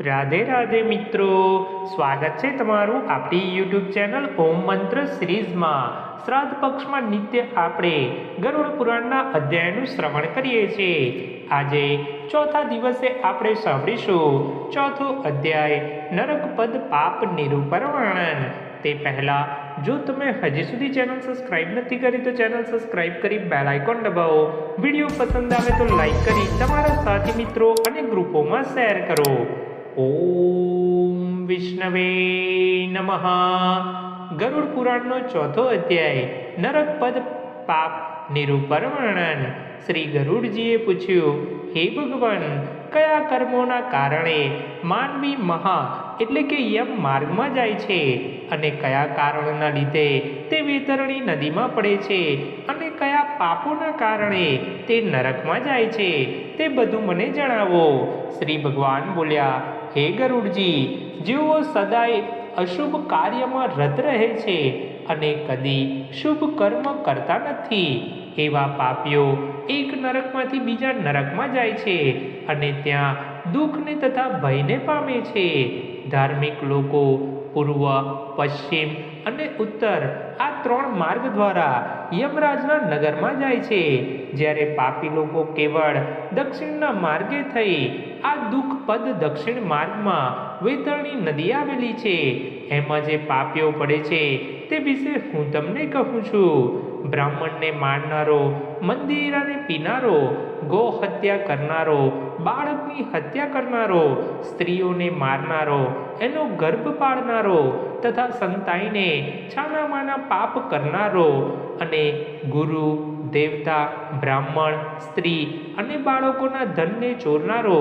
રાધે રાધે મિત્રો. સ્વાગત છે તમારું આપણી યુટ્યુબ ચેનલ ઓમ મંત્ર સિરીઝમાં. શ્રાદ્ધ પક્ષમાં નિત્ય આપણે ગરુડ પુરાણના અધ્યાયનું શ્રવણ કરીએ છીએ. આજે ચોથા દિવસે આપણે સાંભળીશું ચોથો અધ્યાય નરકપદ પાપ નિરૂપણ તે પહેલાં જો તમે હજી સુધી ચેનલ સબસ્ક્રાઇબ નથી કરી તો ચેનલ સબસ્ક્રાઇબ કરી બેલ આઇકોન દબાવો. વીડિયો પસંદ આવે તો લાઈક કરી તમારા સાથી મિત્રો અને ગ્રુપોમાં શેર કરો. ઓમ વિષ્ણવે નમઃ. ગરુડ પુરાણનો ચોથો અધ્યાય, નરકપદ પાપ નિરૂપણ વર્ણન શ્રી ગરુડજીએ પૂછ્યું, હે ભગવાન, કયા કર્મોના કારણે માનવી મહા એટલે કે યમ માર્ગમાં જાય છે? અને કયા કારણોના લીધે તે વેતરણી નદીમાં પડે છે? અને કયા પાપોના કારણે તે નરકમાં જાય છે? તે બધું મને જણાવો. શ્રી ભગવાન બોલ્યા હે ગરુડજી જેઓ સદાય અશુભ કાર્યમાં રત રહે છે અને કદી શુભ કર્મ કરતા નથી. એવા પાપીઓ એક નરકમાંથી બીજા નરકમાં જાય છે અને ત્યાં દુઃખને તથા ભયને પામે છે. ધાર્મિક લોકો પૂર્વ, પશ્ચિમ અને ઉત્તર આ ત્રણ માર્ગ દ્વારા યમરાજના નગરમાં જાય છે. જ્યારે પાપી લોકો કેવળ દક્ષિણના માર્ગે થઈ આ દુઃખ પદ દક્ષિણ માર્ગમાં વેતરણી નદી આવેલી છે. એમાં જે પાપીઓ પડે છે. તે વિશે હું તમને કહું છું. બ્રાહ્મણને મારનારો મંદિરાને પીનારો ગો હત્યા કરનારો, બાળકની હત્યા કરનારો, સ્ત્રીઓને મારનારો, એનો ગર્ભ પાડનારો તથા સંતાઈને છાનામાના પાપ કરનારો અને ગુરુ દેવતા, બ્રાહ્મણ, સ્ત્રી અને બાળકોના ધનને ચોરનારો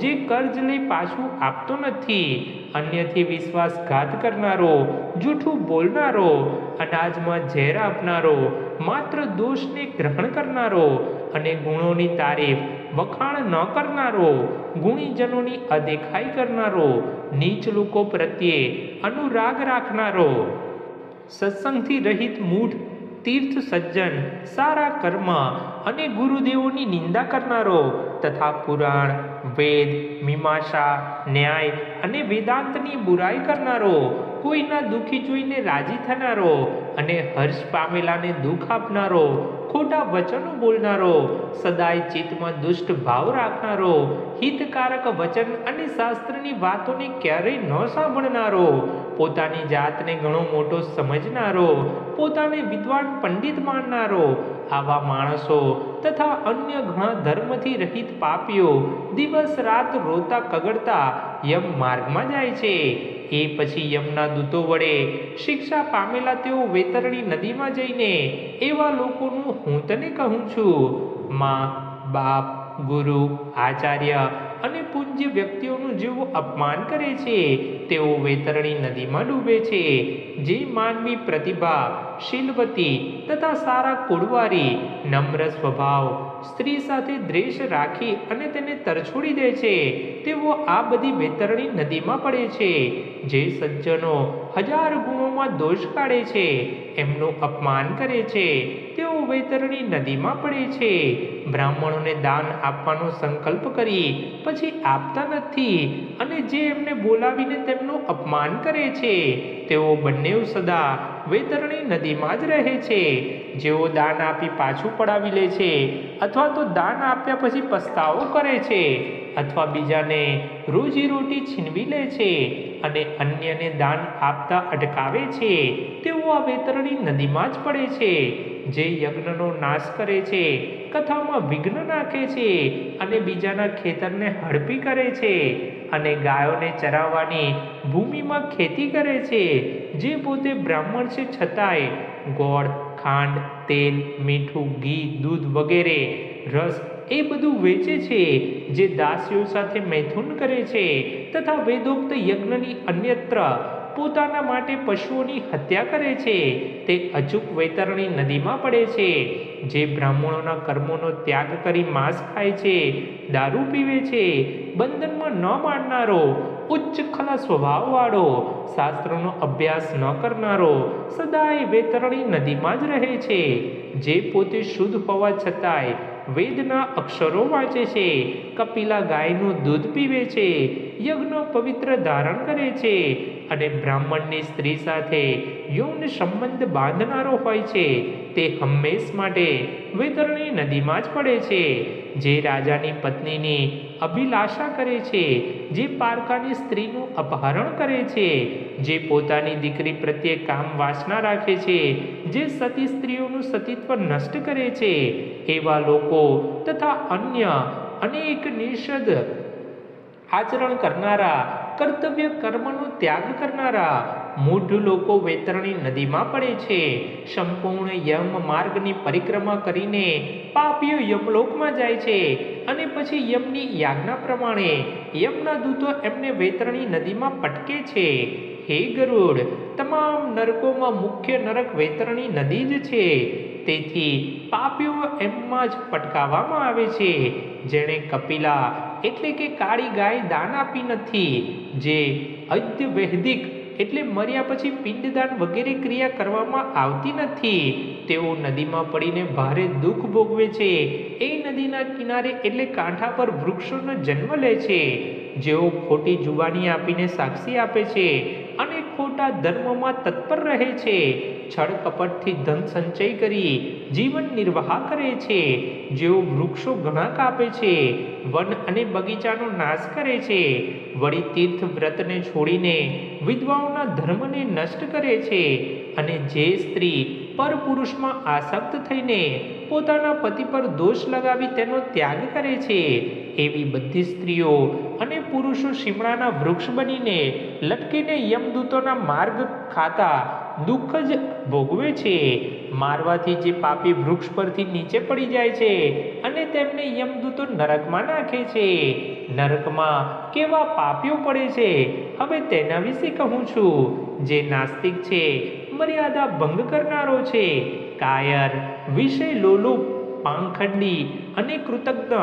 જે કર્જ લઈ પાછું આપતો નથી, અન્યથી વિશ્વાસઘાત કરનારો, જૂઠું બોલનારો, અનાજમાં ઝેર આપનારો, માત્ર દોષને ગ્રહણ કરનારો અને ગુણોની તારીફ વખાણ ન કરનારો, ગુણીજનોની અદેખાઈ કરનારો, નીચ લોકો પ્રત્યે અનુરાગ રાખનારો. સત્સંગથી રહિત મૂઢ તીર્થ સજ્જન સારા કર્મ અને ગુરુદેવોની નિંદા કરનારો તથા પુરાણ, વેદ, મીમાંસા, ન્યાય અને વેદાંતની બુરાઈ કરનારો, કોઈના દુઃખી જોઈને રાજી થનારો અને હર્ષ પામેલાને દુઃખ આપનારો ખોટા વચનો બોલનારો, સદાય ચિત્તમાં દુષ્ટ ભાવ રાખનારો, હિતકારક વચન અને શાસ્ત્રની વાતોને ક્યારેય ન સાંભળનારો, પોતાની જાતને ઘણો મોટો સમજનારો, પોતાને વિદ્વાન પંડિત માનનારો, આવા માણસો તથા અન્ય ઘણા ધર્મથી રહિત પાપીઓ દિવસ રાત રોતા કગડતા યમ માર્ગમાં જાય છે. એ પછી યમના દૂતો વડે શિક્ષા પામેલા તેઓ વેતરણી નદીમાં જઈને એવા લોકોનું હું તને કહું છું, માં, બાપ, ગુરુ, આચાર્ય અને પૂજ્ય વ્યક્તિઓનું જેવું અપમાન કરે છે, તેઓ વેતરણી નદીમાં ડૂબે છે. જે માનવી પ્રતિભા, શીલવતી તથા સારા કુળવારી નમ્ર સ્વભાવ, સ્ત્રી સાથે દ્વેષ રાખી અને તેને તરછોડી દે છે, તેઓ આ બધી વેતરણી નદીમાં પડે છે. જે સજ્જનો હજાર ગુણોમાં દોષ કાઢે છે, એમનું અપમાન કરે છે, તેઓ વૈતરણી નદીમાં પડે છે. બ્રાહ્મણોને દાન આપવાનો સંકલ્પ કરી પછી આપતા નથી અને જે એમને બોલાવીને તેમનું અપમાન કરે છે, તેઓ બંને સદા વેતરણી નદીમાં જ રહે છે. જેઓ દાન આપી પાછું પડાવી લે છે અથવા તો દાન આપ્યા પછી પસ્તાવો કરે છે અથવા બીજાને રોજીરોટી છીનવી લે છે અને અન્યને દાન આપતા અટકાવે છે, તેઓ આ વેતરણી નદીમાં જ પડે છે. જે યજ્ઞનો નાશ કરે છે કથામાં વિઘ્ન નાખે છે અને બીજાના ખેતરને હડપી કરે છે અને ગાયોને ચરાવવાની ભૂમિમાં ખેતી કરે છે. જે પોતે બ્રાહ્મણ છે છતાંય ગોળ, ખાંડ, તેલ, મીઠું, ઘી, દૂધ વગેરે, રસ એ બધું વેચે છે. જે દાસીઓ સાથે મૈથુન કરે છે તથા વેદોક્ત યજ્ઞની અન્યત્ર પોતાના માટે પશુઓની હત્યા કરે છે. તે અચૂક વૈતરણી નદીમાં પડે છે. જે બ્રાહ્મણોના કર્મોનો ત્યાગ કરી માંસ ખાય છે, દારૂ પીવે છે. બંધનમાં ન માનનારો ઉચ્ચ ખલા સ્વભાવવાળો, શાસ્ત્રોનો અભ્યાસ ન કરનારો, સદાય વેતરણી નદીમાં જ રહે છે. જે પોતે શુદ્ધ હોવા છતાંય વેદના અક્ષરો વાંચે છે. કપિલા ગાયનું દૂધ પીવે છે. યજ્ઞ પવિત્ર ધારણ કરે છે અને બ્રાહ્મણની સ્ત્રી સાથે યૌન સંબંધ બાંધનારો હોય છે. તે હંમેશ માટે વેતરણી નદીમાં જ પડે છે. જે રાજાની પત્નીની અભિલાષા કરે છે, જે પારકાની સ્ત્રીનું અપહરણ કરે છે, જે પોતાની દીકરી પ્રત્યે કામ વાસના રાખે છે, જે સતી સ્ત્રીઓનું સતીત્વ નષ્ટ કરે છે. એવા લોકો તથા અન્ય અનેક નિષદ આચરણ કરનારા, કર્તવ્ય કર્મનો ત્યાગ કરનારા, મૂઢ લોકો વેતરણી નદીમાં પડે છે. સંપૂર્ણ યમ માર્ગની પરિક્રમા કરીને પાપીઓ યમલોકમાં જાય છે અને પછી યમની યાજ્ઞા પ્રમાણે યમના દૂતો એમને વેતરણી નદીમાં પટકે છે. હે ગરુડ, તમામ નરકોમાં મુખ્ય નરક વેતરણી નદી જ છે. તેથી પાપીઓ એમમાં જ પટકાવવામાં આવે છે. જેણે કપિલા એટલે કે કાળી ગાય દાન આપી નથી, જે અદ્ય વૈદિક એટલે મર્યા પછી પિંડદાન વગેરે ક્રિયા કરવામાં આવતી નથી. તેઓ નદીમાં પડીને ભારે દુઃખ ભોગવે છે. એ નદીના કિનારે એટલે કાંઠા પર વૃક્ષોનો જન્મ લે છે. જેઓ ખોટી જુવાની આપીને સાક્ષી આપે છે. અને ખોટા ધર્મમાં તત્પર રહે છે. છળ કપટથી ધન સંચય કરી જીવન નિર્વાહ કરે છે. જેઓ વૃક્ષો ઘણા કાપે છે, વન અને બગીચાનો નાશ કરે છે. વળી તીર્થ વ્રતને છોડીને વિધવાઓના ધર્મને નષ્ટ કરે છે અને જે સ્ત્રી પરપુરુષમાં આસક્ત થઈને પોતાના પતિ પર દોષ લગાવી તેનો ત્યાગ કરે છે. એવી બધી સ્ત્રીઓ અને પુરુષો શિમળાના વૃક્ષ બનીને લટકીને યમદૂતોના માર્ગ ખાતા દુઃખ જ ભોગવે છે. મારવાથી જે પાપી વૃક્ષ પરથી નીચે પડી જાય છે અને તેમને યમદૂતો નરકમાં નાખે છે. નરકમાં કેવા પાપીઓ પડે છે? હવે તેના વિશે કહું છું. જે નાસ્તિક છે મર્યાદા ભંગ કરનારો છે. કાયર, વિષય લોલુપ પાંખડી અને કૃતજ્ઞ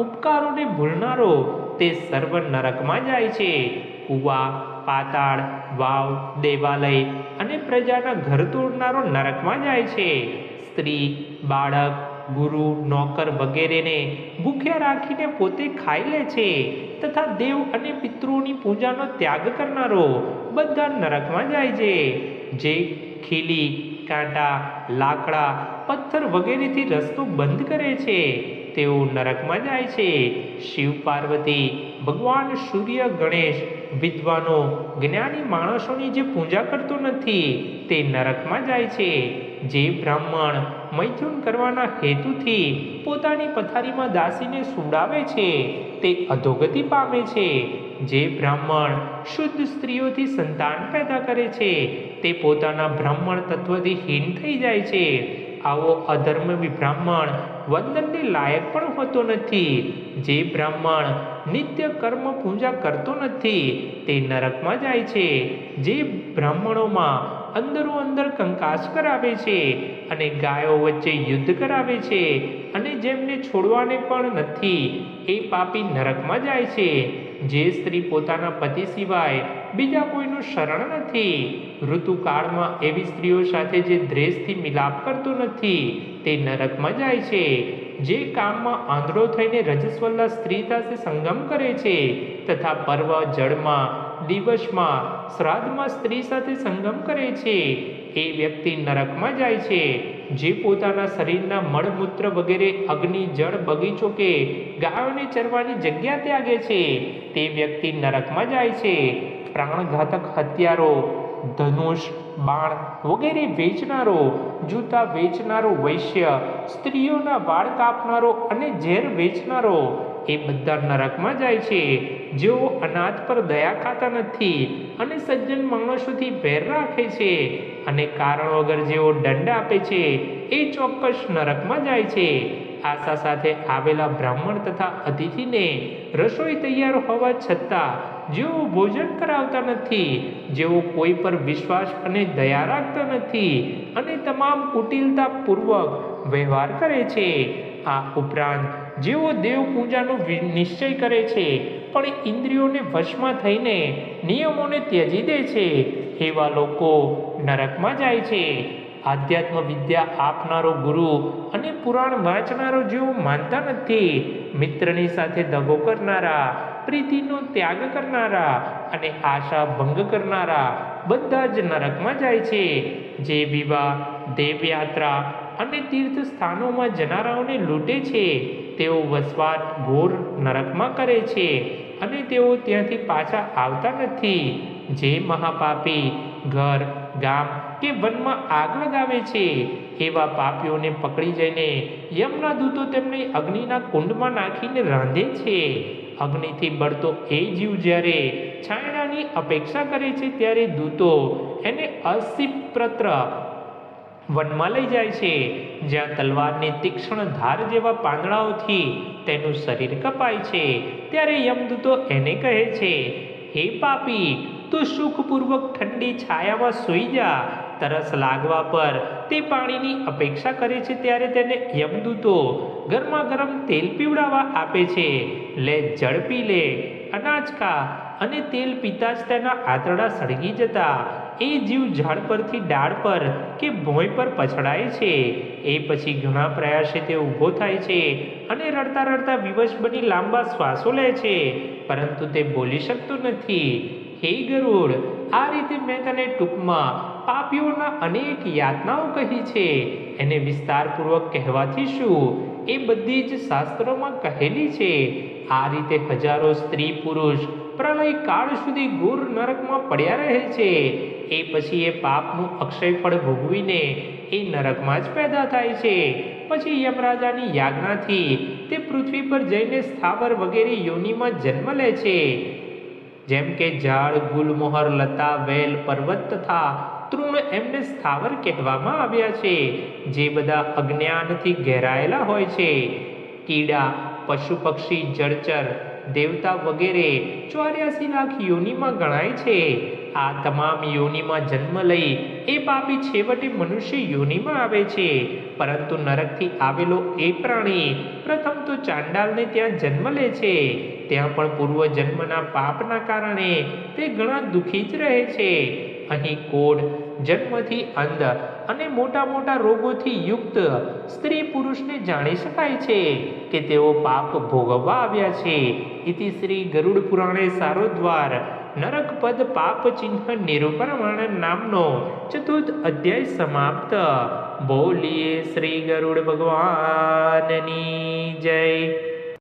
ઉપકારોને ભૂલનારો તે સર્વ નરકમાં જાય છે. કુવા, પાતાળ, વાવ, દેવાલય અને પ્રજાના ઘર તોડનારો નરકમાં જાય છે. સ્ત્રી, બાળક, ગુરુ, નોકર વગેરેને ભૂખ્યા રાખીને પોતે ખાઈ લે છે તથા દેવ અને પિતૃની પૂજાનો ત્યાગ કરનારો બધા નરકમાં જાય છે. જે ખીલી, કાંટા, લાકડા, પથ્થર વગેરેથી રસ્તો બંધ કરે છે. તેઓ નરકમાં જાય છે. શિવ પાર્વતી, ભગવાન સૂર્ય, ગણેશ, વિદ્વાનો, જ્ઞાની માણસોની જે પૂજા કરતો નથી, તે નરકમાં જાય છે. જે બ્રાહ્મણ મૈથુન કરવાના હેતુથી પોતાની પથારીમાં દાસીને સુડાવે છે. તે અધોગતિ પામે છે. જે બ્રાહ્મણ શુદ્ધ સ્ત્રીઓથી સંતાન પેદા કરે છે. તે પોતાના બ્રાહ્મણ તત્વથી હીન થઈ જાય છે. આવો અધર્મી બ્રાહ્મણ વંદનને લાયક પણ હોતો નથી. જે બ્રાહ્મણ નિત્ય કર્મ પૂજા કરતો નથી, તે નરકમાં જાય છે. જે બ્રાહ્મણોમાં અંદરો અંદર કંકાસ કરાવે છે અને ગાયો વચ્ચે યુદ્ધ કરાવે છે અને જેમને છોડવાને પણ નથી, એ પાપી નરકમાં જાય છે. જે સ્ત્રી પોતાના પતિ સિવાય બીજા કોઈનું શરણ નથી, ઋતુકાળમાં એવી સ્ત્રીઓ સાથે જે દ્રેસથી મિલાપ કરતો નથી, તે નરકમાં જાય છે. જે કામમાં આંધળો થઈને રજસ્વલ્લા સ્ત્રી સાથે સંગમ કરે છે તથા પર્વ જળમાં દિવસમાં શ્રાદ્ધમાં સ્ત્રી સાથે સંગમ કરે છે. એ વ્યક્તિ નરકમાં જાય છે. જે પોતાના શરીરના મળમૂત્ર વગેરે અગ્નિ, જળ, બગીચો કે ગાયોને ચરવાની જગ્યા ત્યાગે છે. તે વ્યક્તિ નરકમાં જાય છે. પ્રાણઘાતક હત્યારો ધનુષ, બાણ વગેરે વેચનારો, જૂતા વેચનારો, વૈશ્ય, સ્ત્રીઓના વાળ કાપનારો અને ઝેર વેચનારો એ બધા નરકમાં જાય છે. જેઓ અનાથ પર દયા ખાતા નથી અને સજ્જન માણસોથી વેર રાખે છે. અને કારણ વગર જેઓ દંડ આપે છે, એ ચોક્કસ નરકમાં જાય છે. આશા સાથે આવેલા બ્રાહ્મણ તથા અતિથિને રસોઈ તૈયાર હોવા છતાં જેઓ ભોજન કરાવતા નથી, જેઓ કોઈ પર વિશ્વાસ અને દયા રાખતા નથી અને તમામ કુટિલતા પૂર્વક વ્યવહાર કરે છે. આ ઉપરાંત જેઓ દેવ પૂજાનો નિશ્ચય કરે છે, પણ ઇન્દ્રિયોને વશમાં થઈને નિયમોને ત્યજી દે છે. એવા લોકો નરકમાં જાય છે. આધ્યાત્મ વિદ્યા આપનારો ગુરુ અને પુરાણ વાંચનારો જેઓ માનતા નથી. મિત્રની સાથે દગો કરનારા, પ્રીતિનો ત્યાગ કરનારા અને આશા ભંગ કરનારા બધા જ નરકમાં જાય છે. જે વિવાહ, દેવયાત્રા અને તીર્થ સ્થાનોમાં જનારાઓને લૂંટે છે. તેઓ વસવાટ, ઘોર નરકમાં કરે છે અને તેઓ ત્યાંથી પાછા આવતા નથી. જે મહાપાપી ઘર, ગામ કે વનમાં આગ લગાવે છે, એવા પાપીઓને પકડી જઈને યમના દૂતો તેમને અગ્નિના કુંડમાં નાખીને રાંધે છે. અગ્નિથી બળતો એ જીવ જ્યારે છાયડાની અપેક્ષા કરે છે ત્યારે દૂતો એને અસિપ્રત્ર વનમાં લઈ જાય છે. જ્યાં તલવારની તીક્ષ્ણ ધાર જેવા પાંદડાઓથી તેનું શરીર કપાય છે. ત્યારે યમદૂતો એને કહે છે, હે પાપી, તું સુખપૂર્વક ઠંડી છાયામાં સૂઈ જા. તરસ લાગવા પર તે પાણીની અપેક્ષા કરે છે ત્યારે તેને યમદૂતો ગરમા ગરમ તેલ પીવડાવવા આપે છે. લે, જળ પી લે. અનાજ ખા. અને તેલ પીતા જ તેના આંતરડા સળગી જતા એ જીવ ઝાડ પરથી ડાળ પર કે ભોંય પર પછડાય છે. એ પછી ઘણા પ્રયાસે તે ઊભો થાય છે અને રડતા રડતા વિવશ બની લાંબા શ્વાસો લે છે. પરંતુ તે બોલી શકતો નથી. હે ગરુડ, આ રીતે મેં તને ટૂંકમાં પાપીઓના અનેક યાતનાઓ કહી છે. એને વિસ્તારપૂર્વક કહેવાથી શું? એ બધી જ શાસ્ત્રોમાં કહેલી છે. આ રીતે હજારો સ્ત્રી પુરુષ પ્રલય કાળ સુધી ઘોર નરકમાં પડ્યા રહે છે. એ પછી એ પાપનું અક્ષય ફળ ભોગવીને એ નરકમાં જ પેદા થાય છે. પછી યમરાજાની યાજ્ઞાથી તે પૃથ્વી પર જઈને સ્થાવર વગેરે યોનિમાં જન્મ લે છે. જેમ કે ઝાડ ગુલમોહર, લતા, વેલ, પર્વત તથા તૃણ એમને સ્થાવર કહેવામાં આવ્યા છે. જે બધા અજ્ઞાનથી ઘેરાયેલા હોય છે. કીડા, પશુ પક્ષી, જળચર દેવતા વગેરે ચોર્યાસી લાખ યોનિમાં ગણાય છે. આ તમામ યોનિમાં જન્મ લઈ એ પાપી છેવટે મનુષ્ય યોનિમાં આવે છે. પરંતુ નરકથી આવેલો એ પ્રાણી પ્રથમ તો ચાંડાલને ત્યાં જન્મ લે છે. ત્યાં પણ પૂર્વ જન્મના પાપના કારણે તે ઘણા દુઃખી જ રહે છે. અહીં કોડ જન્મથી અંધ અને મોટા મોટા રોગોથી યુક્ત સ્ત્રી પુરુષને જાણી શકાય છે કે તેઓ પાપ ભોગવવા આવ્યા છે. ઇતિ શ્રી ગરુડ પુરાણે સારોદ્વાર નરક પદ પાપ ચિહ્ન નિરૂપણ નામનો ચતુર્થ અધ્યાય સમાપ્ત. બોલીએ શ્રી ગરુડ ભગવાનની જય.